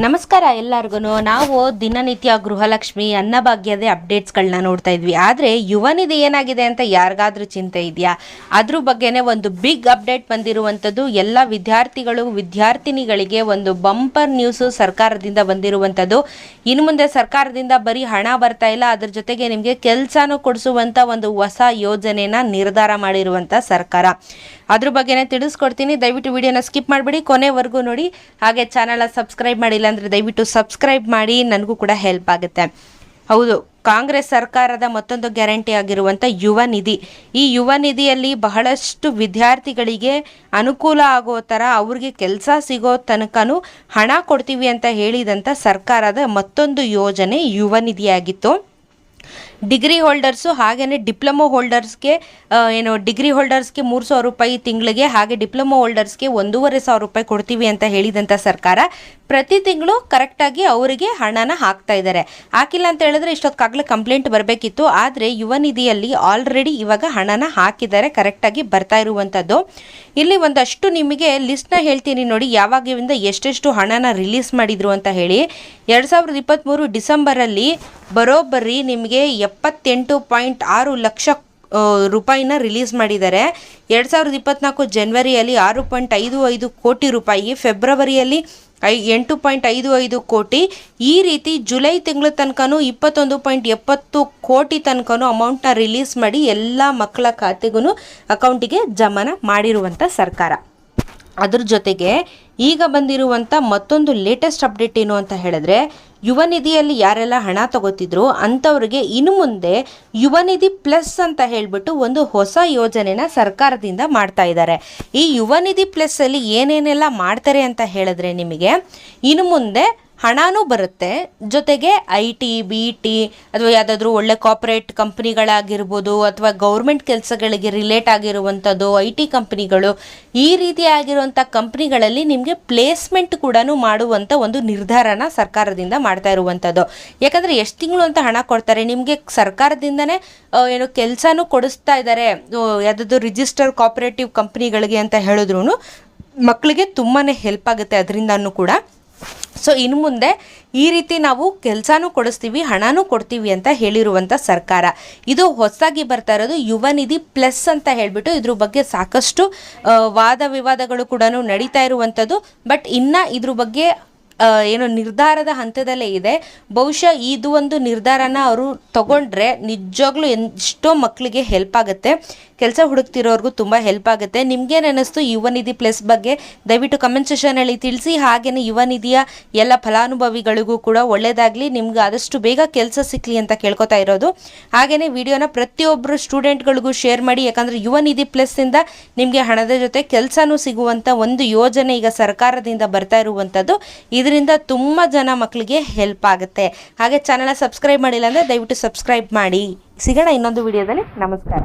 ನಮಸ್ಕಾರ ಎಲ್ಲರಿಗೂ ನಾವು ದಿನನಿತ್ಯ ಗೃಹಲಕ್ಷ್ಮಿ ಅನ್ನಭಾಗ್ಯದ ಅಪ್ಡೇಟ್ಸ್ಗಳನ್ನ ನೋಡ್ತಾ ಇದ್ವಿ. ಆದರೆ ಯುವನಿಧಿ ಏನಾಗಿದೆ ಅಂತ ಯಾರಿಗಾದ್ರೂ ಚಿಂತೆ ಇದೆಯಾ? ಅದ್ರ ಬಗ್ಗೆನೇ ಒಂದು ಬಿಗ್ ಅಪ್ಡೇಟ್ ಬಂದಿರುವಂಥದ್ದು ಎಲ್ಲ ವಿದ್ಯಾರ್ಥಿಗಳು, ವಿದ್ಯಾರ್ಥಿನಿಗಳಿಗೆ ಒಂದು ಬಂಪರ್ ನ್ಯೂಸು ಸರ್ಕಾರದಿಂದ ಬಂದಿರುವಂಥದ್ದು. ಇನ್ನು ಮುಂದೆ ಸರ್ಕಾರದಿಂದ ಬರೀ ಹಣ ಬರ್ತಾ ಇಲ್ಲ. ಅದ್ರ ಜೊತೆಗೆ ನಿಮಗೆ ಕೆಲಸನೂ ಕೊಡಿಸುವಂಥ ಒಂದು ಹೊಸ ಯೋಜನೆನ ನಿರ್ಧಾರ ಮಾಡಿರುವಂಥ ಸರ್ಕಾರ. ಅದ್ರ ಬಗ್ಗೆನೇ ತಿಳಿಸ್ಕೊಡ್ತೀನಿ. ದಯವಿಟ್ಟು ವಿಡಿಯೋನ ಸ್ಕಿಪ್ ಮಾಡಿಬಿಡಿ, ಕೊನೆವರೆಗೂ ನೋಡಿ. ಹಾಗೆ ಚಾನಲ್ನ ಸಬ್ಸ್ಕ್ರೈಬ್ ಮಾಡಿಲ್ಲ ಅಂದರೆ ದಯವಿಟ್ಟು ಸಬ್ಸ್ಕ್ರೈಬ್ ಮಾಡಿ, ನನಗೂ ಕೂಡ ಹೆಲ್ಪ್ ಆಗುತ್ತೆ. ಹೌದು, ಕಾಂಗ್ರೆಸ್ ಸರ್ಕಾರದ ಮತ್ತೊಂದು ಗ್ಯಾರಂಟಿ ಆಗಿರುವಂಥ ಯುವ ನಿಧಿ. ಈ ಯುವ ನಿಧಿಯಲ್ಲಿ ಬಹಳಷ್ಟು ವಿದ್ಯಾರ್ಥಿಗಳಿಗೆ ಅನುಕೂಲ ಆಗೋ ಥರ ಅವ್ರಿಗೆ ಕೆಲಸ ಸಿಗೋ ತನಕನೂ ಹಣ ಕೊಡ್ತೀವಿ ಅಂತ ಹೇಳಿದಂಥ ಸರ್ಕಾರದ ಮತ್ತೊಂದು ಯೋಜನೆ ಯುವ ನಿಧಿಯಾಗಿತ್ತು. ಡಿಗ್ರಿ ಹೋಲ್ಡರ್ಸು ಹಾಗೆಯೇ ಡಿಪ್ಲೊಮೊ ಹೋಲ್ಡರ್ಸ್ಗೆ ಏನು ಡಿಗ್ರಿ ಹೋಲ್ಡರ್ಸ್ಗೆ ಮೂರು ಸಾವಿರ ರೂಪಾಯಿ ತಿಂಗಳಿಗೆ, ಹಾಗೆ ಡಿಪ್ಲೊಮೊ ಹೋಲ್ಡರ್ಸ್ಗೆ ಒಂದೂವರೆ ಸಾವಿರ ರೂಪಾಯಿ ಕೊಡ್ತೀವಿ ಅಂತ ಹೇಳಿದಂಥ ಸರ್ಕಾರ. ಪ್ರತಿ ತಿಂಗಳು ಕರೆಕ್ಟಾಗಿ ಅವರಿಗೆ ಹಣನ ಹಾಕ್ತಾ ಇದ್ದಾರೆ. ಹಾಕಿಲ್ಲ ಅಂತ ಹೇಳಿದ್ರೆ ಇಷ್ಟೊತ್ತಾಗಲೇ ಕಂಪ್ಲೇಂಟ್ ಬರಬೇಕಿತ್ತು. ಆದರೆ ಯುವ ನಿಧಿಯಲ್ಲಿ ಆಲ್ರೆಡಿ ಇವಾಗ ಹಣನ ಹಾಕಿದ್ದಾರೆ ಕರೆಕ್ಟಾಗಿ ಬರ್ತಾ ಇರುವಂಥದ್ದು ಇಲ್ಲಿ ಒಂದಷ್ಟು ನಿಮಗೆ ಲಿಸ್ಟ್ನ ಹೇಳ್ತೀನಿ ನೋಡಿ ಯಾವಾಗಿಂದ ಎಷ್ಟೆಷ್ಟು ಹಣನ ರಿಲೀಸ್ ಮಾಡಿದ್ರು ಅಂತ ಹೇಳಿ. ಎರಡು ಸಾವಿರದ ಇಪ್ಪತ್ತ್ಮೂರು ಡಿಸೆಂಬರಲ್ಲಿ ಬರೋಬ್ಬರಿ ನಿಮಗೆ ಎಪ್ಪತ್ತೆಂಟು ಪಾಯಿಂಟ್ ಆರು ಲಕ್ಷ ರೂಪಾಯಿನ ರಿಲೀಸ್ ಮಾಡಿದ್ದಾರೆ. ಎರಡು ಸಾವಿರದ ಇಪ್ಪತ್ನಾಲ್ಕು ಜನ್ವರಿಯಲ್ಲಿ ಆರು ಪಾಯಿಂಟ್ ಐದು ಐದು ಕೋಟಿ ರೂಪಾಯಿ ಫೆಬ್ರವರಿಯಲ್ಲಿ ಐ, ಎಂಟು ಪಾಯಿಂಟ್ ಐದು ಐದು ಕೋಟಿ. ಈ ರೀತಿ ಜುಲೈ ತಿಂಗಳ ತನಕನೂ ಇಪ್ಪತ್ತೊಂದು ಪಾಯಿಂಟ್ ಎಪ್ಪತ್ತು ಕೋಟಿ ತನಕನೂ ಅಮೌಂಟ್ನ ರಿಲೀಸ್ ಮಾಡಿ ಎಲ್ಲ ಮಕ್ಕಳ ಖಾತೆಗೂ ಅಕೌಂಟಿಗೆ ಜಮಾನ ಮಾಡಿರುವಂಥ ಸರ್ಕಾರ. ಅದ್ರ ಜೊತೆಗೆ ಈಗ ಬಂದಿರುವಂಥ ಮತ್ತೊಂದು ಲೇಟೆಸ್ಟ್ ಅಪ್ಡೇಟ್ ಏನು ಅಂತ ಹೇಳಿದ್ರೆ, ಯುವ ನಿಧಿಯಲ್ಲಿ ಯಾರೆಲ್ಲ ಹಣ ತಗೋತಿದ್ರು ಅಂಥವ್ರಿಗೆ ಇನ್ನು ಮುಂದೆ ಯುವ ನಿಧಿ ಪ್ಲಸ್ ಅಂತ ಹೇಳಿಬಿಟ್ಟು ಒಂದು ಹೊಸ ಯೋಜನೆನ ಸರ್ಕಾರದಿಂದ ಮಾಡ್ತಾ ಇದ್ದಾರೆ. ಈ ಯುವ ನಿಧಿ ಪ್ಲಸ್ಸಲ್ಲಿ ಏನೇನೆಲ್ಲ ಮಾಡ್ತಾರೆ ಅಂತ ಹೇಳಿದ್ರೆ ನಿಮಗೆ, ಇನ್ನು ಮುಂದೆ ಹಣನೂ ಬರುತ್ತೆ. ಜೊತೆಗೆ ಐ ಟಿ ಬಿ ಟಿ ಅಥವಾ ಯಾವುದಾದ್ರೂ ಒಳ್ಳೆ ಕಾರ್ಪೊರೇಟ್ ಕಂಪ್ನಿಗಳಾಗಿರ್ಬೋದು ಅಥವಾ ಗೌರ್ಮೆಂಟ್ ಕೆಲಸಗಳಿಗೆ ರಿಲೇಟ್ ಆಗಿರುವಂಥದ್ದು ಐ ಟಿ ಕಂಪ್ನಿಗಳು ಈ ರೀತಿ ಆಗಿರುವಂಥ ಕಂಪ್ನಿಗಳಲ್ಲಿ ನಿಮಗೆ ಪ್ಲೇಸ್ಮೆಂಟ್ ಕೂಡ ಮಾಡುವಂಥ ಒಂದು ನಿರ್ಧಾರನ ಸರ್ಕಾರದಿಂದ ಮಾಡ್ತಾ ಇರುವಂಥದ್ದು. ಯಾಕಂದರೆ ಎಷ್ಟು ತಿಂಗಳು ಅಂತ ಹಣ ಕೊಡ್ತಾರೆ. ನಿಮಗೆ ಸರ್ಕಾರದಿಂದನೇ ಏನು ಕೆಲಸನೂ ಕೊಡಿಸ್ತಾ ಇದ್ದಾರೆ ಯಾವುದಾದ್ರು ರಿಜಿಸ್ಟರ್ ಕಾಪ್ರೇಟಿವ್ ಕಂಪ್ನಿಗಳಿಗೆ ಅಂತ ಹೇಳಿದ್ರು ಮಕ್ಕಳಿಗೆ ತುಂಬಾ ಹೆಲ್ಪ್ ಆಗುತ್ತೆ. ಅದರಿಂದನೂ ಕೂಡ ಸೊ ಇನ್ನು ಮುಂದೆ ಈ ರೀತಿ ನಾವು ಕೆಲಸನೂ ಕೊಡಿಸ್ತೀವಿ, ಹಣನೂ ಕೊಡ್ತೀವಿ ಅಂತ ಹೇಳಿರುವಂಥ ಸರ್ಕಾರ. ಇದು ಹೊಸದಾಗಿ ಬರ್ತಾ ಇರೋದು ಯುವ ನಿಧಿ ಪ್ಲಸ್ ಅಂತ ಹೇಳಿಬಿಟ್ಟು ಇದ್ರ ಬಗ್ಗೆ ಸಾಕಷ್ಟು ವಾದ ವಿವಾದಗಳು ಕೂಡ ನಡೀತಾ ಇರುವಂಥದ್ದು ಬಟ್ ಇನ್ನು ಇದ್ರ ಬಗ್ಗೆ ಏನು ನಿರ್ಧಾರದ ಹಂತದಲ್ಲೇ ಇದೆ. ಬಹುಶಃ ಇದು ಒಂದು ನಿರ್ಧಾರನ ಅವರು ತಗೊಂಡ್ರೆ ನಿಜವಾಗ್ಲೂ ಎಷ್ಟೋ ಮಕ್ಕಳಿಗೆ ಹೆಲ್ಪ್ ಆಗುತ್ತೆ. ಕೆಲಸ ಹುಡುಕ್ತಿರೋರ್ಗೂ ತುಂಬ ಹೆಲ್ಪ್ ಆಗುತ್ತೆ. ನಿಮ್ಗೇನು ಅನ್ನಿಸ್ತು ಯುವ ನಿಧಿ ಪ್ಲಸ್ ಬಗ್ಗೆ? ದಯವಿಟ್ಟು ಕಮೆಂಟ್ ಸೆಷನಲ್ಲಿ ತಿಳಿಸಿ. ಹಾಗೆಯೇ ಯುವ ನಿಧಿಯ ಎಲ್ಲ ಫಲಾನುಭವಿಗಳಿಗೂ ಕೂಡ ಒಳ್ಳೆಯದಾಗಲಿ ನಿಮ್ಗೆ ಆದಷ್ಟು ಬೇಗ ಕೆಲಸ ಸಿಕ್ಕಲಿ ಅಂತ ಕೇಳ್ಕೊತಾ ಇರೋದು. ಹಾಗೆಯೇ ವಿಡಿಯೋನ ಪ್ರತಿಯೊಬ್ಬರು ಸ್ಟೂಡೆಂಟ್ಗಳಿಗೂ ಶೇರ್ ಮಾಡಿ. ಯಾಕಂದರೆ ಯುವ ನಿಧಿ ಪ್ಲಸ್ಸಿಂದ ನಿಮಗೆ ಹಣದ ಜೊತೆ ಕೆಲಸನೂ ಸಿಗುವಂಥ ಒಂದು ಯೋಜನೆ ಈಗ ಸರ್ಕಾರದಿಂದ ಬರ್ತಾ ಇರುವಂಥದ್ದು ಇದರಿಂದ ತುಂಬ ಜನ ಮಕ್ಕಳಿಗೆ ಹೆಲ್ಪ್ ಆಗುತ್ತೆ. ಹಾಗೆ ಚಾನಲ್ನ ಸಬ್ಸ್ಕ್ರೈಬ್ ಮಾಡಿಲ್ಲ ಅಂದರೆ ದಯವಿಟ್ಟು ಸಬ್ಸ್ಕ್ರೈಬ್ ಮಾಡಿ. ಸಿಗೋಣ ಇನ್ನೊಂದು ವಿಡಿಯೋದಲ್ಲಿ ನಮಸ್ಕಾರ.